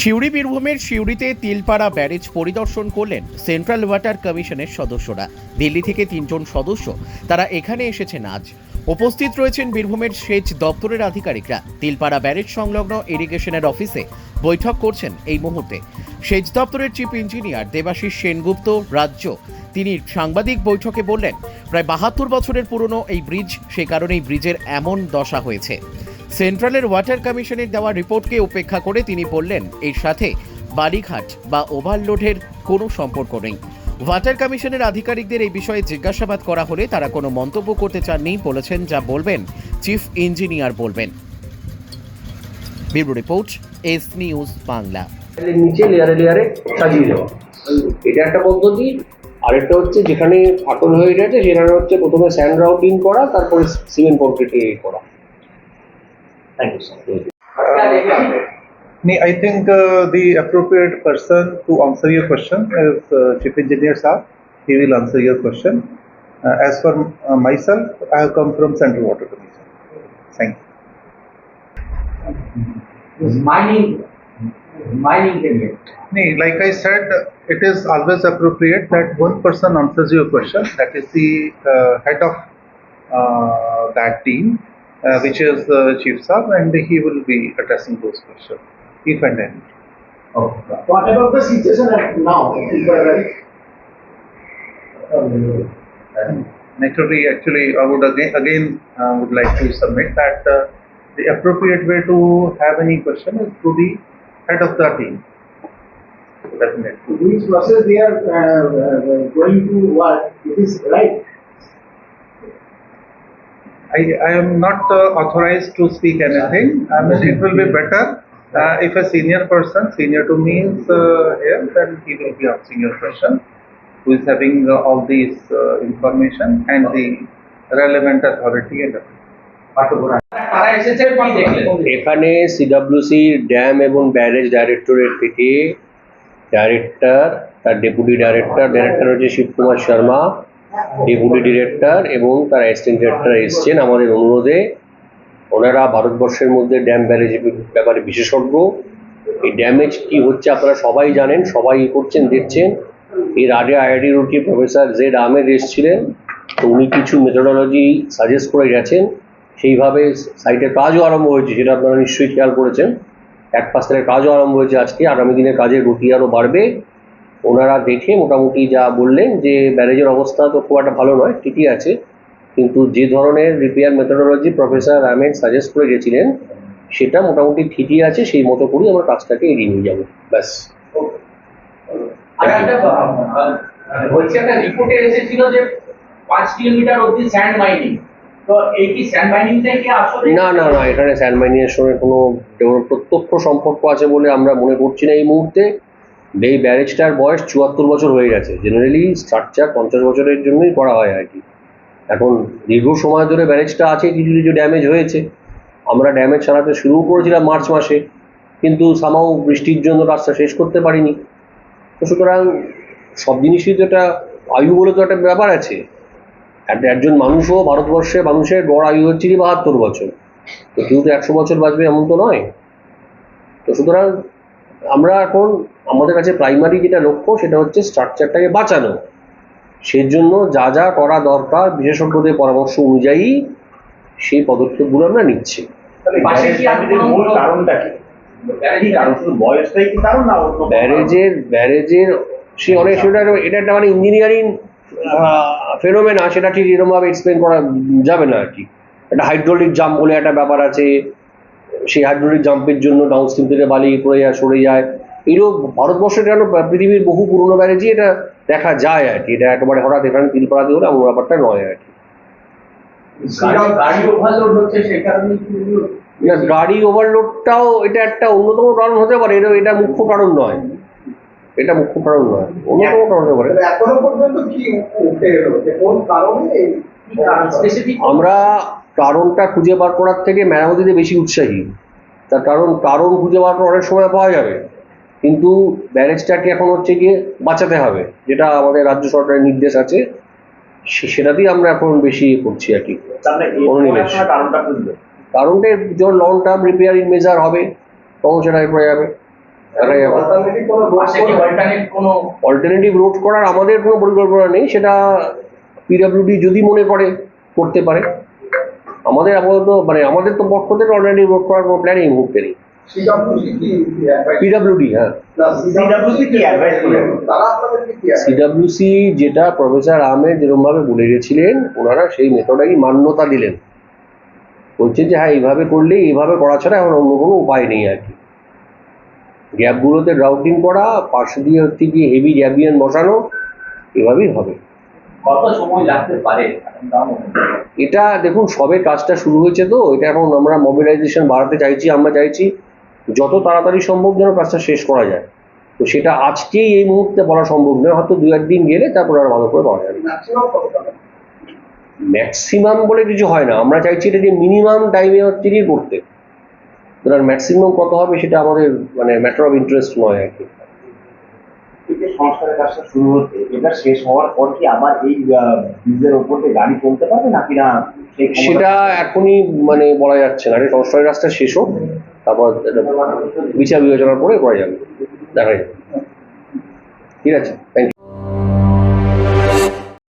সিউড়ি বীরভূমের সিউড়িতে তিলপাড়া ব্যারেজ পরিদর্শন করলেন সেন্ট্রাল ওয়াটার কমিশনের সদস্যরা। দিল্লি থেকে তিনজন সদস্য। তারা এখানে এসেছেন আজ। উপস্থিত রয়েছেন বীরভূমের সেচ দপ্তরের আধিকারিকরা। তিলপাড়া ব্যারেজ সংলগ্ন ইরিগেশনের অফিসে বৈঠক করছেন এই মুহূর্তে। সেচ দপ্তরের চিফ ইঞ্জিনিয়ার দেবাশিস সেনগুপ্ত, রাজ্য। তিনি সাংবাদিক বৈঠকে বললেন, প্রায় বাহাত্তর বছরের পুরনো এই ব্রিজ, সে কারণেই ব্রিজের এমন দশা হয়েছে। সেন্ট্রালের ওয়াটার কমিশনের দেওয়া রিপোর্টকে উপেক্ষা করে তিনি বললেন, এর সাথে বালিঘাট বা ওভারলোডের কোনো সম্পর্ক নেই। ওয়াটার কমিশনের আধিকারিকদের এই বিষয়ে জিজ্ঞাসাবাদ করা হলে তারা কোনো মন্তব্য করতে চাননি বলেছেন যা বলবেন, চিফ ইঞ্জিনিয়ার বলবেন। Report, S news Bangla. নিচে লেয়ারে লেয়ারে সাজিয়ে দেওয়া। এটা একটা পদ্ধতি। আরেকটা হচ্ছে যেখানে ফাটল হয়ে গেছে, সেখানে হচ্ছে প্রথমে স্যান্ড রাউটিং করা, তারপরে সিমেন্ট কংক্রিটে করা। Thank you, sir. Thank I think uh, the appropriate person to answer your question is uh, Chief Engineer sir. He will answer your question. Uh, as for uh, myself, I have come from Central Water Commission. Thank you. Is mining, mining limit? Nee, like I said, it is always appropriate that one person answers your question. That is the uh, head of uh, that team uh, which is the Chief Sir, and he will be addressing those questions, if and any. What about the situation at now? Naturally, actually, I would again, again uh, would like to submit that uh, the appropriate way to have any question is to the head of the team. Definitely. Which process they are uh, uh, going to work, it is right. I, I am not uh, authorized to speak anything. I mean, it will be better uh, if a senior person, senior to me is uh, here, then he will be answering your question, who is having uh, all these uh, information and the relevant authority and everything. তারা এসেছে কি দেখলেন এখানে CWC dam এবং barrage directorate থেকে director তার deputy director director হচ্ছে Shivkumar Sharma deputy director এবং তার অ্যাসিস্ট্যান্ট ডিরেক্টর এসছেন। আমাদের অনুরোধে ওনারা ভারতবর্ষের মধ্যে ড্যাম ব্যারেজ ব্যাপারে বিশেষজ্ঞ। এই ড্যামেজ কি হচ্ছে আপনারা সবাই জানেন, সবাই করছেন, দেখছেন। এর আগে আইআইটি রুটি প্রফেসর জেড আহমেদ এসেছিলেন। তো উনি কিছু মেথোডোলজি সাজেস্ট করে গেছেন। সেইভাবে সাইটের কাজও আরম্ভ হয়েছে, সেটা আপনারা নিশ্চয়ই খেয়াল করেছেন। এক পাশ থেকে কাজও আরম্ভ হয়েছে আজকে। আগামী দিনে কাজের গতি আরও বাড়বে। ওনারা দেখে মোটামুটি যা বললেন যে ব্যারেজের অবস্থা তো খুব একটা ভালো নয় ঠিকই আছে। কিন্তু যে ধরনের repair methodology professor Ahmed suggest করে গেছিলেন সেটা মোটামুটি ঠিকই আছে সেই মতো করেই আমরা কাজটাকে এগিয়ে নিয়ে যাব। ব্যাস। একটা রিপোর্টে এসেছিল যে পাঁচ কিলোমিটার অব্দি স্যান্ড মাইনিং মাইনিং না না না এখানে স্যান্ড মাইনিংয়ের সঙ্গে কোনো প্রত্যক্ষ সম্পর্ক আছে বলে আমরা মনে করছি না এই মুহূর্তে। এই ব্যারেজটার বয়স চুয়াত্তর বছর হয়ে গেছে। জেনারেলি স্ট্রাকচার পঞ্চাশ বছরের জন্যই করা হয় আর কি। এখন দীর্ঘ সময় ধরে ব্যারেজটা আছে, কিছু কিছু ড্যামেজ হয়েছে। আমরা ড্যামেজ চালাতে শুরু করেছিলাম মার্চ মাসে, কিন্তু সামাও বৃষ্টির জন্য কাজটা শেষ করতে পারিনি। তো সুতরাং সব জিনিসই তো একটা আয়ু বলে তো একটা ব্যাপার আছে। একজন মানুষও ভারতবর্ষে মানুষের গড় আয়ু হচ্ছে কি বাহাত্তর বছর। তো কেউ তো একশো বছর বাঁচবে এমন তো নয়। তো সুতরাং আমরা এখন আমাদের কাছে প্রাইমারি যেটা লক্ষ্য সেটা হচ্ছে স্ট্রাকচারটাকে বাঁচানো। সেজন্য যা যা করা দরকার বিশেষজ্ঞদের পরামর্শ অনুযায়ী সেই পদক্ষেপগুলো আমরা নিচ্ছি। পাশে কি আর কোনো- মূল কারণটা কি? কি কারণ? শুধু বয়সটাই কি কারণ না অন্য কোনো ব্যারেজের ব্যারেজের সে অনেক সেটা এটা একটা মানে ইঞ্জিনিয়ারিং ফেনোমেনা সেটা ঠিক এরকমভাবে এক্সপ্লেন করা যাবে না আর কি। একটা হাইড্রোলিক জাম্প বলে একটা ব্যাপার আছে। সেই হাইড্রোলিক জাম্পের জন্য ডাউনস্ট্রিম থেকে বালি পড়ে যায় সরে যায়। এরকম ভারতবর্ষের কেন পৃথিবীর বহু পুরনো ব্যারেজই এটা দেখা যায় আর কি। এটা একেবারে হঠাৎ এখানে তিলপাড়াতে হলে এমন ব্যাপারটা নয় আর কি। গাড়ি গাড়ি হচ্ছে সেই না, গাড়ি ওভারলোডটাও এটা একটা অন্যতম কারণ হতে পারে এটা এটা মুখ্য কারণ নয়। এটা মুখ্য কারণ নয় অন্যতম কারণ হতে পারে। এখনও পর্যন্ত কি উঠে এলো? যে কোন কারণে আমরা কারণটা খুঁজে বার করার থেকে মেরামতিতে বেশি উৎসাহী। তার কারণ কারণ খুঁজে বার করা অনেক সময় পাওয়া যাবে। কিন্তু ব্যারেজটাকে এখন হচ্ছে গিয়ে বাঁচাতে হবে যেটা আমাদের রাজ্য সরকারের নির্দেশ আছে সে- সেটাতেই আমরা এখন বেশি ইয়ে করছি আর কি। অনুনিবেশ। কারণটা যখন লং টার্ম রিপেয়ারিং মেজার হবে তখন সেটা এ করে যাবে অল্টারনেটিভ রোড করার আমাদের কোনো পরিকল্পনা নেই সেটা পিডাব্লিউডি যদি মনে করে করতে পারে। আমাদের আপাতত মানে আমাদের তো পক্ষ থেকে অল্টারনেটিভ রোড করার কোনো প্ল্যান এই মুহূর্তে নেই। পিডাব্লিউডি হ্যাঁ। সিডাব্লিউসি সিডাব্লিউসি যেটা প্রফেসর আহমেদ যেরকমভাবে বলে গেছিলেন ওনারা সেই মেথডাই মান্যতা দিলেন। বলছেন যে হ্যাঁ এইভাবে করলে এইভাবে করা ছাড়া এখন অন্য কোনো উপায় নেই আর কি। গ্যাপগুলোতে রাউটিং করা পাশে দিয়ে হচ্ছে গিয়ে হেভি গ্যাবিয়ান বসানো এভাবেই হবে। কত সময় লাগতে পারে? হয়। এটা দেখুন সবে কাজটা শুরু হয়েছে তো এটা এখন আমরা মোবিলাইজেশন বাড়াতে চাইছি আমরা চাইছি যত তাড়াতাড়ি সম্ভব যেন কাজটা শেষ করা যায়। তো সেটা আজকেই এই মুহূর্তে বলা সম্ভব নয় হয়তো দু একদিন গেলে তারপর আর ভালো করে পাওয়া যাবে ম্যাক্সিমাম বলে কিছু হয় না। আমরা চাইছি এটা যে মিনিমাম টাইমে হচ্ছে করতে। এবার ম্যাক্সিমাম কত হবে সেটা আমাদের মানে ম্যাটার অফ ইন্টারেস্ট নয় আর কি। সংস্কারের কাজটা শুরু হচ্ছে এটা শেষ হওয়ার পর কি আবার এই ব্রিজের ওপর দিয়ে গাড়ি চলতে পারবে নাকি না? সেটা এখনই মানে বলা যাচ্ছে না। সংস্কারের কাজটা শেষ হোক। তারপর বিচার বিবেচনার পরে করা যাবে। দেখা যাবে। ঠিক আছে? Thank you